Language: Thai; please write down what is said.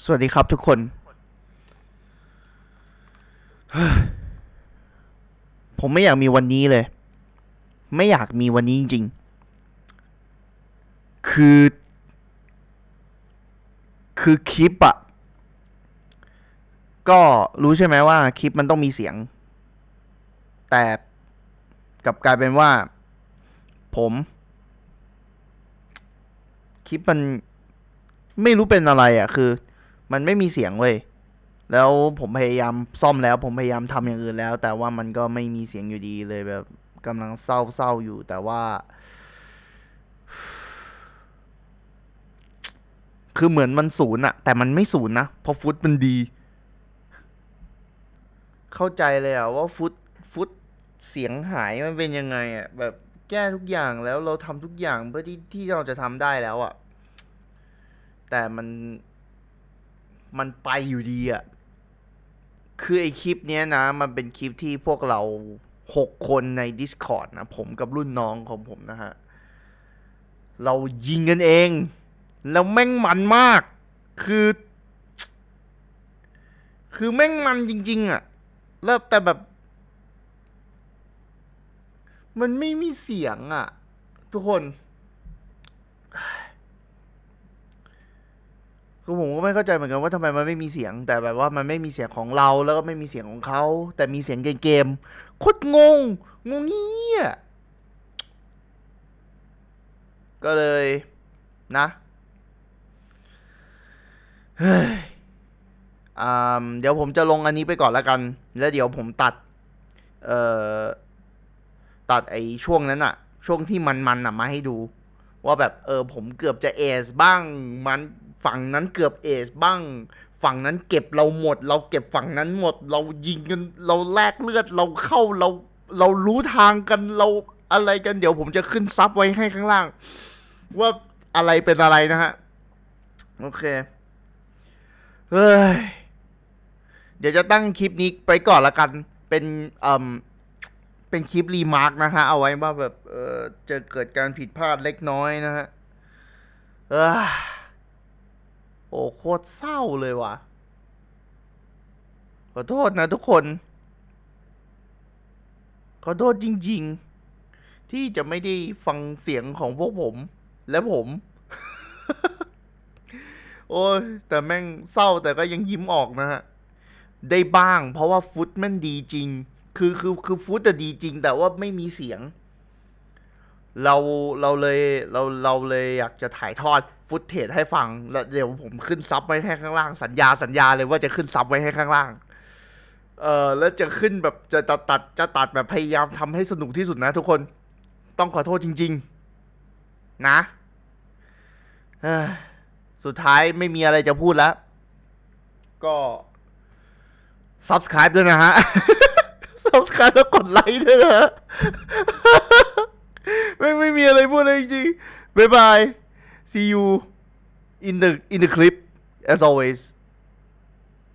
สวัสดีครับทุกคน ผมไม่อยากมีวันนี้เลย ไม่อยากมีวันนี้จริงๆ คือ คือคลิปอะก็รู้ใช่ไหมว่าคลิปมันต้องมีเสียง แต่กับกลายเป็นว่า ผม คลิปมันไม่รู้เป็นอะไรอะ่ะ คือ มันไม่มีเสียงเว้ยแล้วผมพยายามซ่อมแล้วผมพยายามทำอย่างอื่นแล้ว แต่ว่ามันก็ไม่มีเสียงอยู่ดีเลยแบบกำลังเศร้าเศร้าอยู่ แต่ว่า คือเหมือนมันศูนย์อะแต่มันไม่ศูนย์นะเพราะฟุตมันดี เข้าใจเลยอะว่าฟุตฟุตเสียงหายมันเป็นยังไงอะแบบแก้ทุกอย่างแล้วเราทำทุกอย่างเพื่อที่ที่เราจะทำได้แล้วอะแต่มัน มันไปอยู่ดีอะคือไอคลิปเนี้ยนะ มันเป็นคลิปที่พวกเราหกคนใน Discord นะ ผมกับรุ่นน้องของผมนะฮะ เรายิงกันเอง แล้วแม่งมันมาก คือ คือแม่งมันจริง ๆอะแล้วแต่แบบ มันไม่มีเสียงอะทุกคน คือผมก็ไม่เข้าใจเหมือนกันว่าทำไมมันไม่มีเสียง แต่แบบว่ามันไม่มีเสียงของเราแล้วก็ไม่มีเสียงของเขา แต่มีเสียงเกมๆโคตรงง งงเงี้ยก็เลยนะเฮ้ยอ่าเดี๋ยวผมจะลงอันนี้ไปก่อนแล้วกัน แล้วเดี๋ยวผมตัด เอ่อ ตัดไอ้ช่วงนั้นอะช่วงที่มันๆอะมาให้ดู ว่าแบบเออผมเกือบจะเอสบ้าง มันฝั่งนั้นเกือบเอสบ้าง ฝั่งนั้นเก็บเราหมด เราเก็บฝั่งนั้นหมด เรายิงกันเราแลกเลือดเราเข้าเราเรารู้ทางกันเราอะไรกันเดี๋ยวผมจะขึ้นซับไว้ให้ข้างล่าง ว่าอะไรเป็นอะไรนะฮะ โอเคเฮ้ยเดี๋ยวจะตั้งคลิปนี้ไปก่อนละกัน เป็นอ่ม เป็นคลิปรีมาร์กนะฮะ เอาไว้ว่าแบบ เออจะเกิดการผิดพลาดเล็กน้อยนะฮะ เออโอ้โคตรเศร้าเลยว่ะ ขอโทษนะทุกคน ขอโทษจริง ๆ ที่จะไม่ได้ฟังเสียงของพวกผม และผม โอ้ยแต่แม่งเศร้าแต่ก็ยังยิ้มออกนะฮะ ได้บ้างเพราะว่าฟุตแม่นดีจริง คือคือคือฟุตแต่ดีจริง แต่ว่าไม่มีเสียง เราเราเลยเราเราเลยอยากจะถ่ายทอดฟุตเทจให้ฟัง แล้วเดี๋ยวผมขึ้นซับไว้ให้ข้างล่าง สัญญาสัญญาเลยว่าจะขึ้นซับไว้ให้ข้างล่าง เออแล้วจะขึ้นแบบจะจะตัดจะตัดแบบพยายามทำให้สนุกที่สุดนะทุกคน ต้องขอโทษจริง ๆ นะสุดท้ายไม่มีอะไรจะพูดแล้ว ก็ subscribe ด้วยนะฮะ ซับสไครต์แล้วกดไลค์ด้วยนะฮะไม่ไม่มีอะไรพูดเลยจริงๆบ๊ายบาย see you in the in the clip as always